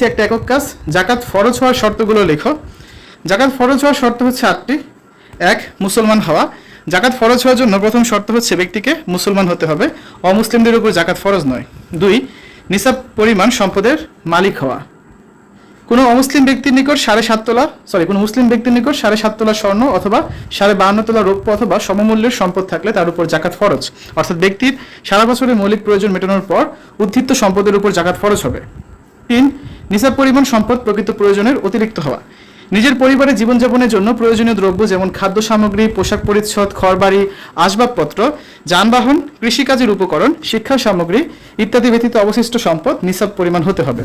দিয়েছি একটা একক কাজ। জাকাত ফরজ হওয়ার শর্তগুলো লেখো। জাকাত ফরজ হওয়ার শর্ত হচ্ছে আটটি। এক, মুসলমান হওয়া। জাকাত ফরজ হওয়ার জন্য প্রথম শর্ত হচ্ছে ব্যক্তিকে মুসলমান হতে হবে। অমুসলিমদের উপর জাকাত ফরজ নয়। দুই, নিসাব পরিমাণ সম্পদের মালিক হওয়া। কোনো অমুসলিম ব্যক্তির নিকট সাড়ে সাত তোলা সরি কোনো মুসলিম ব্যক্তির নিকট সাড়ে সাত তোলা স্বর্ণ অথবা সাড়ে বাহান্ন তোলা রৌপ্য অথবা সমমূল্যের সম্পদ থাকলে তার উপর জাকাত ফরজ। অর্থাৎ ব্যক্তির সারা বছরের মৌলিক প্রয়োজন মেটানোর পর উদ্ধিত সম্পদের উপর জাকাত ফরজ হবে। তিন নিসাব পরিমাণ সম্পদ প্রকৃত প্রয়োজনের অতিরিক্ত হওয়া। নিজের পরিবারের জীবনযাপনের জন্য প্রয়োজনীয় দ্রব্য যেমন খাদ্য সামগ্রী, পোশাক পরিচ্ছদ, ঘরবাড়ি, আসবাবপত্র, যানবাহন, কৃষিকাজের উপকরণ, শিক্ষা সামগ্রী ইত্যাদি ব্যতীত অবশিষ্ট সম্পদ নিসাব পরিমাণ হতে হবে।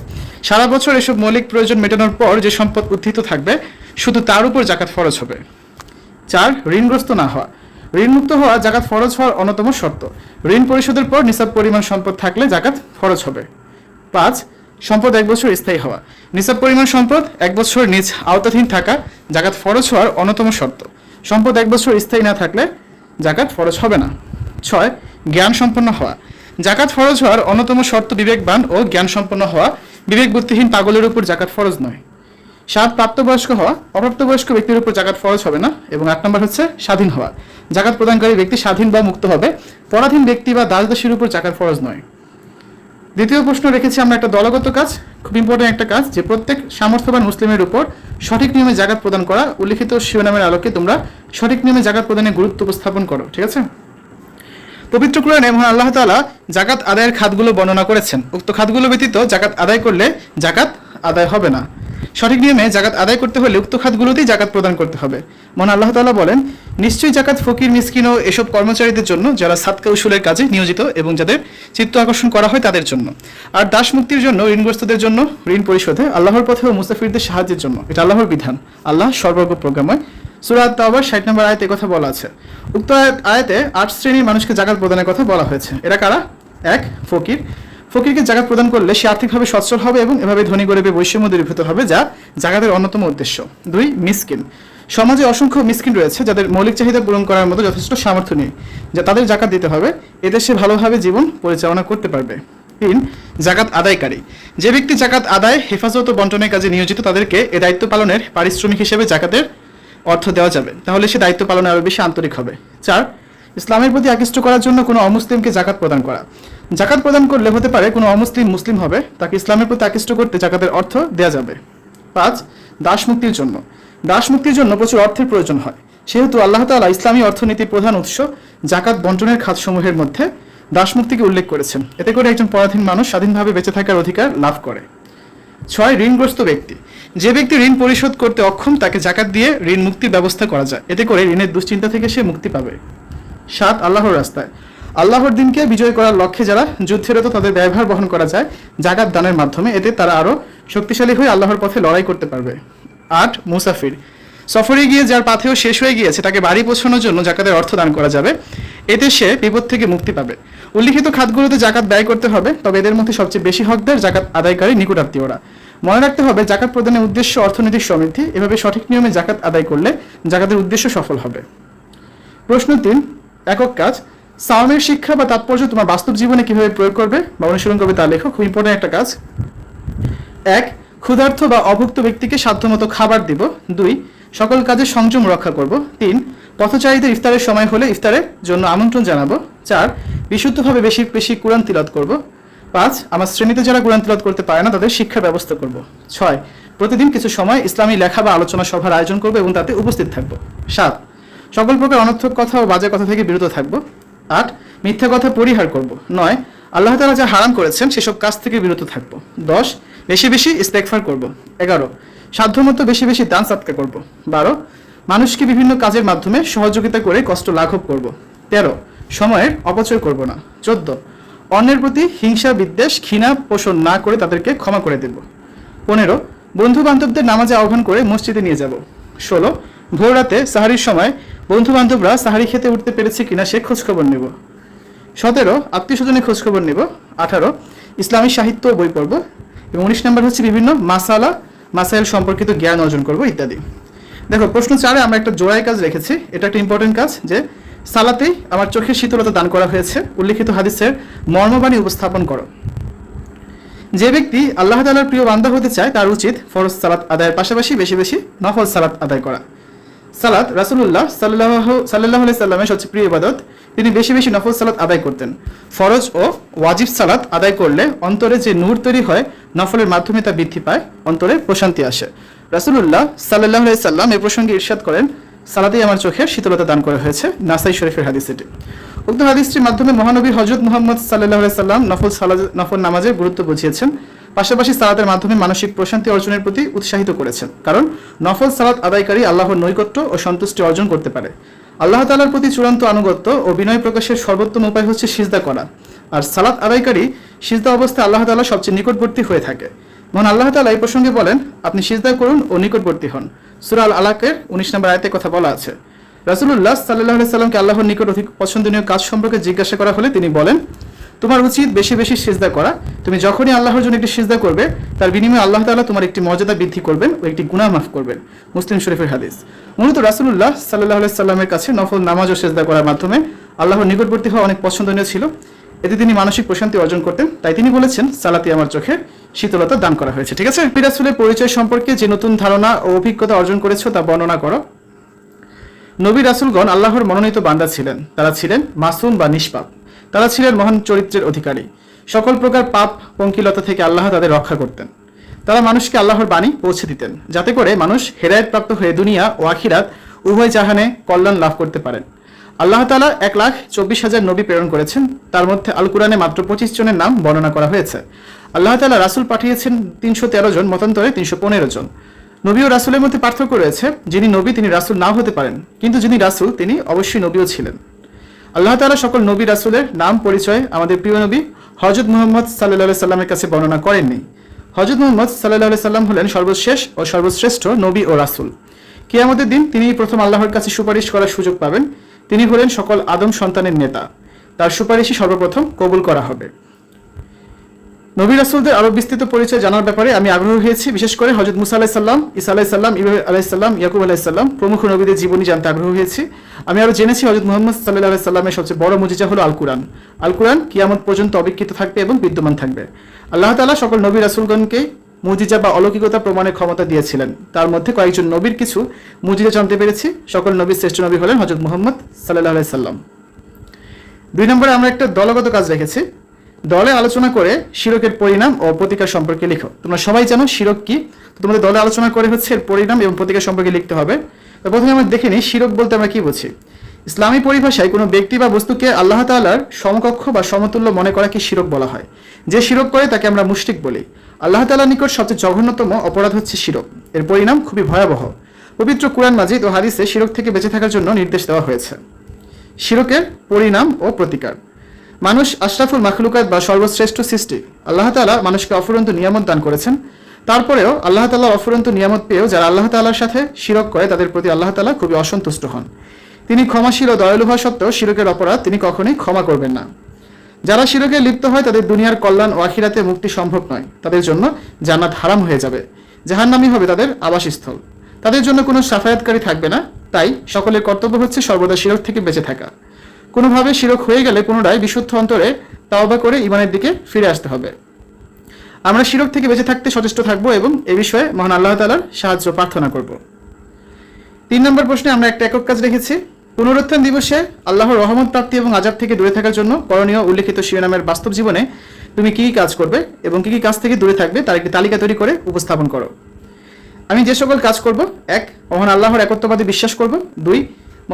সারা বছর এসব মৌলিক প্রয়োজন মেটানোর পর যে সম্পদ উত্থিত থাকবে, শুধু তার উপর জাকাত ফরজ হবে। চার, ঋণগ্রস্ত না হওয়া। ঋণমুক্ত হওয়া জাকাত ফরজ হওয়ার অন্যতম শর্ত। ঋণ পরিশোধের পর নিসাব পরিমাণ সম্পদ থাকলে জাকাত ফরজ হবে। পাঁচ সম্পদ এক বছর স্থায়ী হওয়া। নিসাব পরিমাণ সম্পদ এক বছর নিজ আওতাধীন থাকা জাকাত ফরজ হওয়ার অন্যতম শর্ত। সম্পদ এক বছর স্থায়ী না থাকলে জাকাত ফরজ হবে না। ছয় জ্ঞান সম্পন্ন হওয়া। জাকাত ফরজ হওয়ার অন্যতম শর্ত বিবেকবান ও জ্ঞান সম্পন্ন হওয়া। বিবেক বুদ্ধিহীন পাগলের উপর জাকাত ফরজ নয়। সাত, প্রাপ্তবয়স্ক হওয়া। অপ্রাপ্তবয়স্ক ব্যক্তির উপর জাকাত ফরজ হবে না এবং আট নম্বর হচ্ছে স্বাধীন হওয়া। জাকাত প্রদানকারী ব্যক্তি স্বাধীন বা মুক্ত হবে। পরাধীন ব্যক্তি বা দাস দাসীর উপর জাকাত ফরজ নয়। দ্বিতীয় প্রশ্ন রেখেছি আমরা একটা দলগত কাজ, খুব ইম্পর্টেন্ট একটা কাজ, যে প্রত্যেক সামর্থ্যবান মুসলিমের উপর সঠিক নিয়মে জাগাত প্রদান করা, উল্লিখিত শিরোনামের আলোকে তোমরা সঠিক নিয়মে জাগাত প্রদানের গুরুত্ব উপস্থাপন করো, ঠিক আছে? পবিত্র কোরআনে মহান আল্লাহ তাআলা জাকাত আদায়ের খাতগুলো বর্ণনা করেছেন। উক্ত খাতগুলো ব্যতীত জাকাত আদায় করলে জাকাত আদায় হবে না। সঠিক নিয়মে জাকাত আদায় করতে হলে উক্ত খাতগুলোতেই জাকাত প্রদান করতে হবে। মহান আল্লাহ তাআলা বলেন, নিশ্চয়ই জাকাত ফকির, মিসকিন ও এসব কর্মচারীদের জন্য যারা সাতকা উসুলের কাজে নিয়োজিত এবং যাদের চিত্ত আকর্ষণ করা হয় তাদের জন্য। আর দাস মুক্তির জন্য, ঋণগ্রস্তদের জন্য ঋণ পরিশোধে আল্লাহর পথে ও মুসাফিরদের সাহায্যের জন্য। এটা আল্লাহর বিধান। আল্লাহ সর্বজ্ঞ প্রোগ্রামে সুরাত তাওবার ষাট নম্বর আয়তে কথা বলা আছে। উক্ত আয়াতে আট শ্রেণির মানুষকে জাকাত প্রদানের কথা বলা হয়েছে। এরা কারা? এক, ফকির। ফকিরকে জাকাত প্রদান করলে সে আর্থিকভাবে সচ্ছল হবে এবং এভাবে ধনী গরিবে বৈষম্য দূরীভূত হবে, যা জাকাতের অন্যতম উদ্দেশ্য। দুই, মিসকিন। সমাজে অসংখ্য মিসকিন রয়েছে, যাদের মৌলিক চাহিদা পূরণ করার মতো যথেষ্ট সামর্থ্য নেই, যা তাদের জাকাত দিতে হবে। সে ভালোভাবে জীবন পরিচালনা করতে পারবে। তিন, জাকাত আদায়কারী। যে ব্যক্তি জাকাত আদায়, হেফাজত ও বন্টনের কাজে নিয়োজিত, তাদেরকে এ দায়িত্ব পালনের পারিশ্রমিক হিসেবে জাকাতের অর্থ দেওয়া যাবে। তাহলে সে দায়িত্ব পালনে আরও বেশি আন্তরিক হবে। চার, ইসলামের প্রতি আকৃষ্ট করার জন্য কোনো অমুসলিমকে জাকাত প্রদান করা। জাকাত প্রদান করলে হতে পারে কোনো অমুসলিম মুসলিম হবে, তাকে ইসলামের প্রতি আকৃষ্ট করতে জাকাতের অর্থ দেওয়া যাবে। পাঁচ, দাস মুক্তির জন্য। দাস মুক্তির জন্য প্রচুর অর্থের প্রয়োজন হয়। সেহেতু আল্লাহ তাআলা ইসলামী অর্থনীতির প্রধান উৎস জাকাত বন্টনের খাতসমূহের মধ্যে দাস মুক্তিকে উল্লেখ করেছেন। এতে করে একজন পরাধীন মানুষ স্বাধীনভাবে বেঁচে থাকার অধিকার লাভ করে। ছয়, ঋণগ্রস্ত ব্যক্তি। যে ব্যক্তি ঋণ পরিশোধ করতে অক্ষম, তাকে জাকাত দিয়ে ঋণ মুক্তির ব্যবস্থা করা যায়। এতে করে ঋণের দুশ্চিন্তা থেকে সে মুক্তি পাবে। সাত, আল্লাহর রাস্তায়। আল্লাহর দিনকে বিজয় করার লক্ষ্যে যারা যুদ্ধেরত তাদের ব্যয়ভার বহন করা যায়, জাকাত দানের মাধ্যমে, এতে তারা আরও শক্তিশালী হয়ে আল্লাহর পথে লড়াই করতে পারবে। আট, মুসাফির। সফরে গিয়ে যার পাথেও শেষ হয়ে গিয়েছে, তাকে বাড়ি পৌঁছানোর জন্য জাকাতের অর্থ দান করা যাবে। এতে সে বিপদ থেকে মুক্তি পাবে। উল্লিখিত খাতগুলোতে জাকাত ব্যয় করতে হবে, তবে এদের মধ্যে সবচেয়ে বেশি হকদার জাকাত আদায়কারী নিকটাত্মীয়রা। মনে রাখতে হবে, জাকাত প্রদানের উদ্দেশ্য অর্থনৈতিক সমৃদ্ধি। এভাবে সঠিক নিয়মে জাকাত আদায় করলে জাকাতের উদ্দেশ্য সফল হবে। প্রশ্ন তিন, একক কাজ। সাওমের শিক্ষা বা তাৎপর্য তোমার বাস্তব জীবনে কীভাবে প্রয়োগ করবে বা অনুশীলন করবে তা লেখো খুব ইম্পর্টেন্ট একটা কাজ। এক, ক্ষুধার্ত বা অভুক্ত ব্যক্তিকে সাধ্যমতো খাবার দিব। দুই, সকল কাজে সংযম রক্ষা করব। তিন, পথচারীদের ইফতারের সময় হলে ইফতারের জন্য আমন্ত্রণ জানাব। চার, বিশুদ্ধভাবে বেশি বেশি কোরআন তিলাত করব। পাঁচ, আমার শ্রেণীতে যারা কোরআন তিলাত করতে পারে না, তাদের শিক্ষার ব্যবস্থা করব। ছয়, প্রতিদিন কিছু সময় ইসলামী লেখা বা আলোচনা সভার আয়োজন করব এবং তাতে উপস্থিত থাকব। সাত, সকল প্রকার অনর্থক কথা ও বাজে কথা থেকে বিরত থাকব। আট, মিথ্যা কথা পরিহার করব। নয়, আল্লাহ তাআলা যা হারাম করেছেন সেসব কাজ থেকে বিরত থাকব। দশ, বেশি বেশি ইস্তেকফার করব। এগারো, সাধ্যমতো বেশি বেশি দান সাতকা করব। বারো, মানুষকে বিভিন্ন কাজের মাধ্যমে সহযোগিতা করে কষ্ট লাঘব করব। তেরো, সময়ের অপচয় করব না। চোদ্দ, অন্যের প্রতি হিংসা, বিদ্বেষ, ঘৃণা পোষণ না করে তাদেরকে ক্ষমা করে দেব। পনেরো বন্ধু বান্ধবদের নামাজে আহ্বান করে মসজিদে নিয়ে যাব। ষোলো ভোর রাতে সাহারির সময় বন্ধু বান্ধবরা সাহারি খেতে উঠতে পেরেছে কিনা সে খোঁজ খবর নেব। সতেরো আত্মীয় স্বজনের খোঁজ খবর নেব। আঠারো, ইসলামী সাহিত্য বই পড়ব এবং উনিশ নম্বর হচ্ছে বিভিন্ন মাসালা, মাসাইল সম্পর্কিত জ্ঞান অর্জন করব ইত্যাদি। দেখো, প্রশ্ন চারে আমরা একটা জোড়াই কাজ রেখেছি। এটা একটা ইম্পর্টেন্ট কাজ যে সালাতেই আমার চোখের শীতলতা দান করা হয়েছে। উল্লিখিত হাদিসের মর্মবাণী উপস্থাপন করো। যে ব্যক্তি আল্লাহ তালার প্রিয় বান্ধব হতে চায়, তার উচিত ফরজ সালাত আদায়ের পাশাপাশি বেশি বেশি নফল সালাত আদায় করা। সালাত রাসুল্লাহ সাল্লাহ সাল্লাহ সাল্লামের সবচেয়ে প্রিয় ইবাদত। তিনি বেশি বেশি নফল সালাত আদায় করতেন। ফরজ ও ওয়াজিব সালাত আদায় করলে অন্তরে যে নূর তৈরি হয়, নফলের মাধ্যমে তা বৃদ্ধি পায়, অন্তরে প্রশান্তি আসে। রাসুল্লাহ সাল্লাহ সাল্লাম এ প্রসঙ্গে ইরশাদ করেন, সালাতেই আমার চোখে শীতলতা দান করা হয়েছে। নাসাই শরীফের হাদিস এটি উক্ত হাদিসটির মাধ্যমে মহানবী হজরত মোহাম্মদ সাল্লাহ সাল্লাম নফল সালাদ নফল নামাজের গুরুত্ব বুঝিয়েছেন। পাশাপাশি সালাতের মাধ্যমে মানসিক প্রশান্তি অর্জনের প্রতি উৎসাহিত করেছেন। কারণ নফল সালাত আদায়কারী আল্লাহর নৈকট্য ও সন্তুষ্টি অর্জন করতে পারে। আল্লাহ তালার প্রতি চূড়ান্ত আনুগত্য ও বিনয় প্রকাশের সর্বোত্তম উপায় হচ্ছে সিজদা করা। আর সালাত আদায়কারী সিজদা অবস্থায় আল্লাহ তালা সবচেয়ে নিকটবর্তী হয়ে থাকে। মহান আল্লাহ তালা এই প্রসঙ্গে বলেন, আপনি সিজদা করুন ও নিকটবর্তী হন। সুরাল আলাকের উনিশ নম্বর আয়তে কথা বলা আছে। রাসুল্লাহ সাল্লাহ সাল্লামকে আল্লাহর নিকট অধিক পছন্দনীয় কাজ সম্পর্কে জিজ্ঞাসা করা হলে তিনি বলেন তোমার উচিত বেশি বেশি সিজদা করা। তুমি যখনই আল্লাহর জন্য একটি সিজদা করবে, তার বিনিময়ে আল্লাহ তাআলা তোমার একটি মর্যাদা বৃদ্ধি করবেন ও একটি গুনাহ মাফ করবেন। মুসলিম শরীফের হাদিস। মূলত রাসুল্লাহ সাল্লাহ সাল্লামের কাছে নফল নামাজ ও সেজদা করার মাধ্যমে আল্লাহর নিকটবর্তী হওয়া অনেক পছন্দনীয় ছিল। এতে তিনি মানসিক প্রশান্তি অর্জন করতেন। তাই তিনি বলেছেন, সালাতি আমার চোখে শীতলতা দান করা হয়েছে। ঠিক আছে? পিরাসুলের পরিচয় সম্পর্কে যে নতুন ধারণা ও অভিজ্ঞতা অর্জন করেছ তা বর্ণনা করো। নবী রাসুলগণ আল্লাহর মনোনীত বান্দা ছিলেন। তারা ছিলেন মাসুম বা নিষ্পাপ। তারা ছিলেন মহান চরিত্রের অধিকারী। সকল প্রকার পাপ, পঙ্কিলতা থেকে আল্লাহ তাদের রক্ষা করতেন। তারা মানুষকে আল্লাহর বাণী পৌঁছে দিতেন, যাতে করে মানুষ হেদায়ত প্রাপ্ত হয়ে দুনিয়া ও আখিরাত উভয় জাহানে কল্যাণ লাভ করতে পারেন। আল্লাহ তালা এক লাখ চব্বিশ হাজার নবী প্রেরণ করেছেন। তার মধ্যে আল কুরআনে মাত্র পঁচিশ জনের নাম বর্ণনা করা হয়েছে। আল্লাহ তালা রাসুল পাঠিয়েছেন তিনশো তেরো জন, মতান্তরে তিনশো পনেরো জন। নবী ও রাসুলের মধ্যে পার্থক্য রয়েছে। যিনি নবী, তিনি রাসুল নাও হতে পারেন। কিন্তু যিনি রাসুল, তিনি অবশ্যই নবীও ছিলেন। আল্লাহ তালা সকল নবী রাসুলের নাম পরিচয় আমাদের প্রিয় নবী হজরত মোহাম্মদ সাল্লাহ সাল্লামের কাছে বর্ণনা করেননি। হজরত মোহাম্মদ সাল্লাহ সাল্লাম হলেন সর্বশেষ ও সর্বশ্রেষ্ঠ নবী ও রাসুল। কিয়ামতের দিন তিনি প্রথম আল্লাহর কাছে সুপারিশ করার সুযোগ পাবেন। তিনি হলেন সকল আদম সন্তানের নেতা। তার সুপারিশই সর্বপ্রথম কবুল করা হবে। নবী রাসুলদের আরও বিস্তৃত পরিচয় জানার ব্যাপারে আমি আগ্রহ হয়েছি। বিশেষ করে হজরত মুসা আলাহিসাল্লাম ইসা আলাহিসাল্লাম ইব্রাহিম আলাহিসাল্লাম ইয়াকুব আলাহিসাল্লাম প্রমুখ নবীদের জীবনী জানতে আগ্রহ হয়েছি। আমি আরও জেনেছি হজরত মোহাম্মদ সাল্লাহ আলাইসাল্লামের সবচেয়ে বড় মুজিজা হলো আল কুরআন আল কুরআন কিয়ামত পর্যন্ত অবিকৃত থাকবে এবং বিদ্যমান থাকবে। আল্লাহ তাআলা সকল নবী রাসুলগণকে মুজিজা বা অলৌকিকতা প্রমাণের ক্ষমতা দিয়েছিলেন। তার মধ্যে কয়েকজন নবীর কিছু মুজিজা জানতে পেরেছি। সকল নবীর শ্রেষ্ঠ নবী হলেন হজরত মোহাম্মদ সাল্লাহ আলাইসাল্লাম দুই নম্বরে আমরা একটা দলগত কাজ রেখেছি। দলে আলোচনা করে শিরকের পরিণাম ও প্রতিকার সম্পর্কে লিখো। তোমরা সবাই জানো শিরক কি? তোমাদের দলে আলোচনা করে হচ্ছে পরিণাম এবং প্রতিকার সম্পর্কে লিখতে হবে। প্রথমে আমরা দেখে নিই, শিরক বলতে আমরা কি বুঝি? ইসলামী পরিভাষায় কোনো ব্যক্তি বা বস্তুকে আল্লাহ তাআলার সমকক্ষ বা সমতুল্য মনে করাকে শিরক বলা হয়। যে শিরক করে তাকে আমরা মুশরিক বলি। আল্লাহ তাআলার নিকট সবচেয়ে জঘন্যতম অপরাধ হচ্ছে শিরক। এর পরিণাম খুবই ভয়াবহ। পবিত্র কুরআন মাজিদ ও হাদিসে শিরক থেকে বেঁচে থাকার জন্য নির্দেশ দেওয়া হয়েছে। শিরকের পরিণাম ও প্রতিকার। মানুষ আশরাফুল মাখলুকাত বা সর্বশ্রেষ্ঠ সৃষ্টি। আল্লাহ তালা মানুষকে অফুরন্ত নিয়ামত দান করেছেন। তারপরেও আল্লাহ তাল্লাহ অফুরন্ত নিয়ামত পেয়েও যারা আল্লাহ তাল্লার সাথে শিরক করে, তাদের প্রতি আল্লাহ তালা খুবই অসন্তুষ্ট হন। তিনি ক্ষমাশীল ও দয়ালু হওয়া সত্ত্বেও শিরকের অপরাধ তিনি কখনোই ক্ষমা করবেন না। যারা শিরকে লিপ্ত হয়, তাদের দুনিয়ার কল্যাণ ও আখিরাতে মুক্তি সম্ভব নয়। তাদের জন্য জান্নাত হারাম হয়ে যাবে। জাহান্নামই হবে তাদের আবাসস্থল। তাদের জন্য কোনো সাফায়াতকারী থাকবে না। তাই সকলের কর্তব্য হচ্ছে সর্বদা শিরক থেকে বেঁচে থাকা। কোনোভাবে শিরক হয়ে গেলে পুনরায় বিশুদ্ধ অন্তরে তাওবা করে ইমানের দিকে ফিরে আসতে হবে। আমরা শিরক থেকে বেঁচে থাকতে সচেষ্ট থাকব এবং এ বিষয়ে মহান আল্লাহ তালার সাহায্য প্রার্থনা করব। তিন নম্বর প্রশ্নে আমরা একটা একক কাজ রেখেছি। পুনরুত্থান দিবসে আল্লাহর রহমত, প্রাপ্তি এবং আজাব থেকে দূরে থাকার জন্য করণীয় উল্লেখিত শিরোনামের বাস্তব জীবনে তুমি কি কি কাজ করবে এবং কি কি কাজ থেকে দূরে থাকবে তার একটি তালিকা তৈরি করে উপস্থাপন করো। আমি যে সকল কাজ করব, এক, মহান আল্লাহর একত্ববাদী বিশ্বাস করব, দুই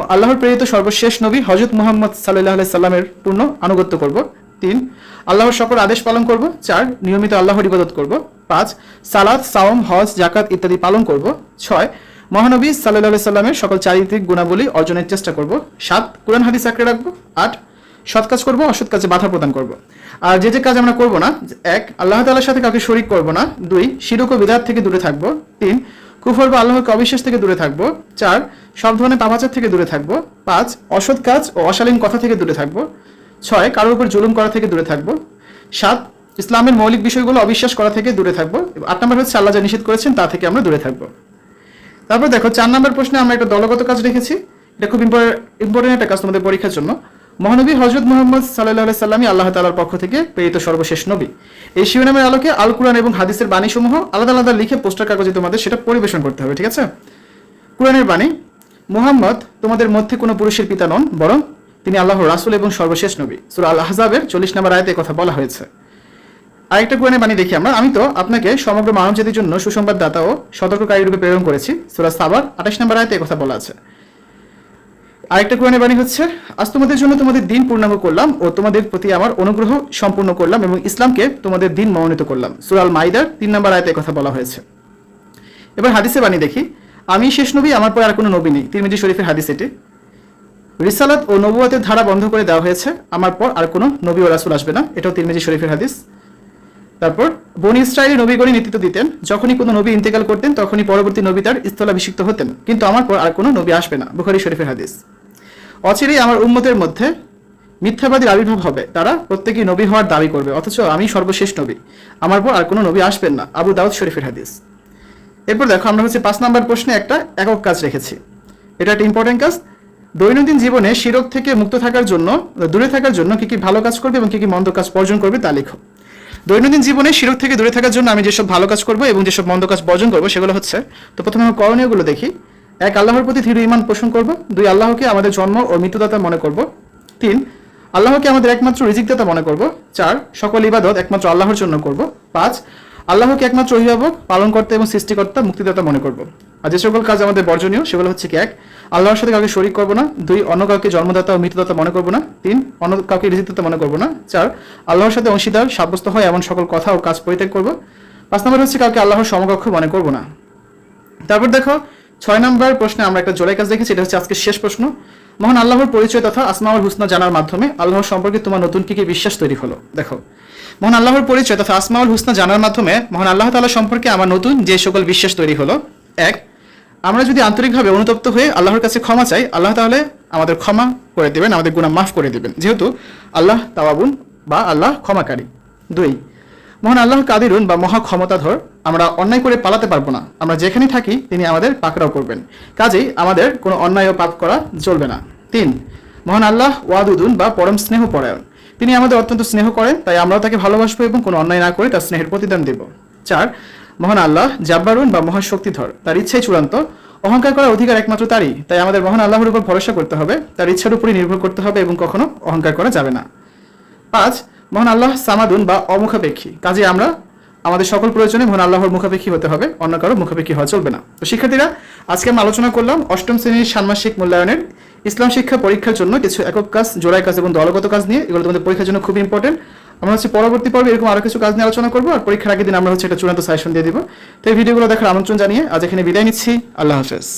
আল্লাহর প্রেরিত সর্বশেষ নবী হজরত মুহাম্মদ সাল্লাহ সাল্লামের পূর্ণ আনুগত্য করব। তিন, আল্লাহর সকল আদেশ পালন করব। চার, নিয়মিত আল্লাহর ইবাদত করব। পাঁচ সালাদ সাওম, হজ জাকাত ইত্যাদি পালন করব। ছয়, মহানবী সাল্লাহ সাল্লামের সকল চারিত্রিক গুণাবলী অর্জনের চেষ্টা করব। সাত, কোরআন হাদিস আঁকড়ে রাখব। আট, সৎ কাজ করব, অসৎ কাজে বাধা প্রদান করব। আর যে যে কাজ আমরা করব না, এক, আল্লাহ তাআলার সাথে কাউকে শরিক করব না। দুই, শিরক ও বিদাত থেকে দূরে থাকব। তিন কুফর বা আল্লাহকে অবিশ্বাস থেকে দূরে থাকব। চার, সব ধরনের পাপাচার থেকে দূরে থাকব। পাঁচ, অসৎ কাজ ও অশালীন কথা থেকে দূরে থাকব। ছয়, কারোর উপর জুলুম করা থেকে দূরে থাকব। সাত, ইসলামের মৌলিক বিষয়গুলো অবিশ্বাস করা থেকে দূরে থাকব। আট নম্বর হচ্ছে আল্লাহ যা নিষেধ করেছেন তা থেকে আমরা দূরে থাকব। তারপর দেখো, চার নম্বর প্রশ্নে আমরা একটা দলগত কাজ রেখেছি এটা খুব ইম্পর্টেন্ট একটা কাজ তোমাদের পরীক্ষার জন্য। মহানবী হজরত মোহাম্মদ সাল্লাহ সাল্লামই আল্লাহ তালার পক্ষ থেকে প্রেরিত সর্বশেষ নবী। এই শিরোনামের আলোকে আল কুরআন এবং হাদিসের বাণীসমূহ আলাদা আলাদা লিখে পোস্টার কাগজে তোমাদের সেটা পরিবেশন করতে হবে, ঠিক আছে? কুরআনের বাণী, মুহাম্মদ, তোমাদের মধ্যে কোনো পুরুষের পিতা নন, বরং তিনি আল্লাহর রাসূল এবং সর্বশেষ নবী। সূরা আল আহজাবের চল্লিশ নম্বর আয়তে কথা বলা হয়েছে। আরেকটা কোরআনের বাণী দেখি আমরা। আমি তো আপনাকে সমগ্র মানব জাতির জন্য সুসংবাদ দাতা ও সতর্ককারী রূপে প্রেরণ করেছি। সূরা সাবার আঠাশ নম্বর আয়তে কথা বলা আছে। আরেকটা কোরআনের বাণী হচ্ছে, আজ তোমাদের জন্য তোমাদের দিন পূর্ণাঙ্গ করলাম ও তোমাদের প্রতি আমার অনুগ্রহ সম্পূর্ণ করলাম এবং ইসলামকে তোমাদের দিন মনোনীত করলাম। সুরাল মাইদার তিন নম্বর আয়তে কথা বলা হয়েছে। এবার হাদিসে বাণী দেখি, আমি শেষ নবী, আমার পর আর কোনো নবী নেই। তিরমিজি শরীফের হাদিস এটি। রিসালাত ও নবুয়াতের ধারা বন্ধ করে দেওয়া হয়েছে, আমার পর আর কোনো নবী ও রাসুল আসবে না। এটাও তিরমিজি শরীফের হাদিস। তারপর, বনি ইসরায়েলি নবীগণই নেতৃত্ব দিতেন। যখনই কোনো নবী ইন্তেকাল করতেন, তখনই পরবর্তী নবী তার স্থলাভিষিক্ত হতেন। কিন্তু আমার পর আর কোনো নবী আসবে না। বুখারি শরীফের হাদিস। অচিরেই আমার উম্মতের মধ্যে মিথ্যাবাদীর আবির্ভাব হবে। তারা প্রত্যেকেই নবী হওয়ার দাবি করবে, অথচ আমি সর্বশেষ নবী। আমার পর আর কোনো নবী আসবেন না। আবু দাউদ শরীফের হাদিস। এরপর দেখো, আমরা হচ্ছে পাঁচ নাম্বার প্রশ্নে একটা একক কাজ রেখেছি। এটা একটা ইম্পর্টেন্ট কাজ। দৈনন্দিন জীবনে শিরক থেকে মুক্ত থাকার জন্য, দূরে থাকার জন্য কি কি ভালো কাজ করবে এবং কি কি মন্দ কাজ বর্জন করবে তা লিখো। দৈনন্দিন জীবনে শিরক থেকে দূরে থাকার জন্য আমি যেসব ভালো কাজ করব এবং যেসব মন্দ কাজ বর্জন করব সেগুলো হচ্ছে, তো প্রথমে আমরা করণীয়গুলো দেখি। এক আল্লাহর প্রতি দৃঢ় ইমান পোষণ করব। দুই, আল্লাহকে আমাদের জন্ম ও মৃত্যুদাতা মনে করব। তিন, আল্লাহকে আমাদের একমাত্র রিজিকদাতা মনে করব। চার, সকল ইবাদত একমাত্র আল্লাহর জন্য করব। পাঁচ, আল্লাহকে একমাত্র অভিভাবক, পালনকর্তা এবং সৃষ্টিকর্তা, মুক্তিদাতা মনে করব। আর যে সকল কাজ আমাদের বর্জনীয়, সেগুলো হচ্ছে কি এক, আল্লাহর সাথে কাউকে শরিক করব না। দুই, অন্য কাউকে জন্মদাতা ও মৃত্যুদাতা মনে করব না। তিন, অন্য কাউকে রিজিকদাতা মনে করব না। চার, আল্লাহর সাথে অংশীদার, সাব্যস্ত হয় এমন সকল কথা ও কাজ পরিত্যাগ করব। পাঁচ নম্বর হচ্ছে কাউকে আল্লাহর সমকক্ষ মনে করব না। তারপর দেখো ছয় নম্বর প্রশ্নে আমরা একটা জোড়াই কাজ দেখেছি, এটা হচ্ছে আজকে শেষ প্রশ্ন। মহান আল্লাহর পরিচয় তথা আসমাউল হুসনা জানার মাধ্যমে আল্লাহর সম্পর্কে তোমার নতুন কি কি বিশ্বাস তৈরি হলো? দেখো, মহান আল্লাহর পরিচয় তথা আসমাউল হুসনা জানার মাধ্যমে মহান আল্লাহ তাআলা সম্পর্কে আমার নতুন যে সকল বিশ্বাস তৈরি হলো, এক, আমরা যদি আন্তরিকভাবে অনুতপ্ত হয়ে আল্লাহর কাছে ক্ষমা চাই, আল্লাহ তাহলে আমাদের ক্ষমা করে দেবেন, আমাদের গুনাহ মাফ করে দেবেন। যেহেতু আল্লাহ তাওয়াবুন বা আল্লাহ ক্ষমাকারী। দুই মহান আল্লাহ কাদিরুন বা মহা ক্ষমতাধর, আমরা অন্যায় করে পালাতে পারব না। আমরা যেখানে থাকি, তিনি আমাদের পাকড়াও করবেন। কাজেই আমাদের কোনো অন্যায় ও পাপ করা চলবে না। তিন, মহান আল্লাহ ওয়াদুদুন বা পরম স্নেহ পরায়ণ তিনি আমাদের অত্যন্ত স্নেহ করেন, তাই আমরাও তাকে ভালোবাসবো এবং কোনো অন্যায় না করে তার স্নেহের প্রতিদান দেব। চার, মহান আল্লাহ জাব্বারুন বা মহাশক্তিধর। তার ইচ্ছাই চূড়ান্ত। অহংকার করার অধিকার একমাত্র তারই, তাই আমাদের মহান আল্লাহর উপর ভরসা করতে হবে। তার ইচ্ছার উপরই নির্ভর করতে হবে এবং কখনো অহংকার করা যাবে না। পাঁচ মহান আল্লাহ সামাদুন বা অমুখাপেক্ষী। কাজে আমরা আমাদের সকল প্রয়োজনে মহান আল্লাহর মুখাপেক্ষী হতে হবে, অন্য কারও মুখাপেক্ষী হওয়া চলবে না। তো শিক্ষার্থীরা, আজকে আমরা আলোচনা করলাম অষ্টম শ্রেণির ষান্মাসিক মূল্যায়নের ইসলাম শিক্ষা পরীক্ষার জন্য কিছু একক কাজ জোড়াই কাজ এবং দলগত কাজ নিয়ে। এগুলো তোমাদের পরীক্ষার জন্য খুব ইম্পর্টেন্ট আমরা হচ্ছে পরবর্তী পর্বে এরকম আরও কিছু কাজ নিয়ে আলোচনা করব আর পরীক্ষার আগের দিন আমরা হচ্ছে একটা চূড়ান্ত সাজেশন দিয়ে দিব। তো এই ভিডিওগুলো দেখার আমন্ত্রণ জানিয়ে আজ এখানে বিদায় নিচ্ছি। আল্লাহ হাফেজ।